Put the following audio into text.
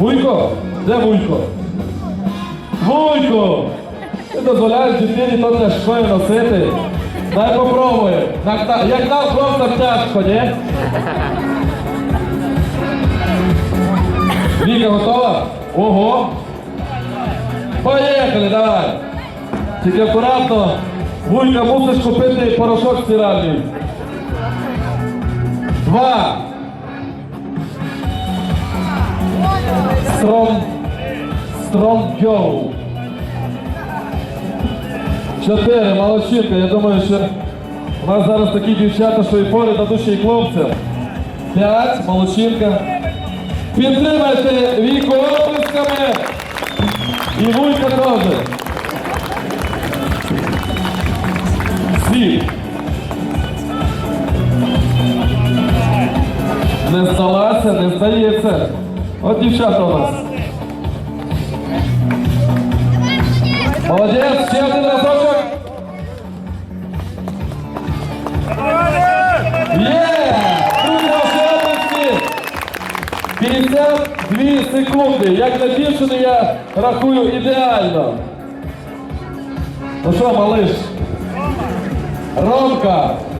Вуйко? Де Вуйко? Вуйко! Ти дозволяєш дитині то тяжкою носити? Дай попробуємо. Як нам хлопцям тяжко, ні? Віка готова? Ого! Поїхали, давай! Тільки акуратно, Вуйка, мусиш купити порошок стиральний. Два. Strong Joe. Чотири, молодчинка. Я думаю, що у нас зараз такі дівчата, що і поряд дадуть ще й хлопцям. П'ять, молодчинка. Підтримайте віку оплесками. І вуйка теж. Сім. Не здалася, не здається. От дівчата у нас. Молодець, ще один разочок. Є! Друзі, ваші області! 52 секунди. Як для дівчини я рахую ідеально. Ну що, малиш? Ромка,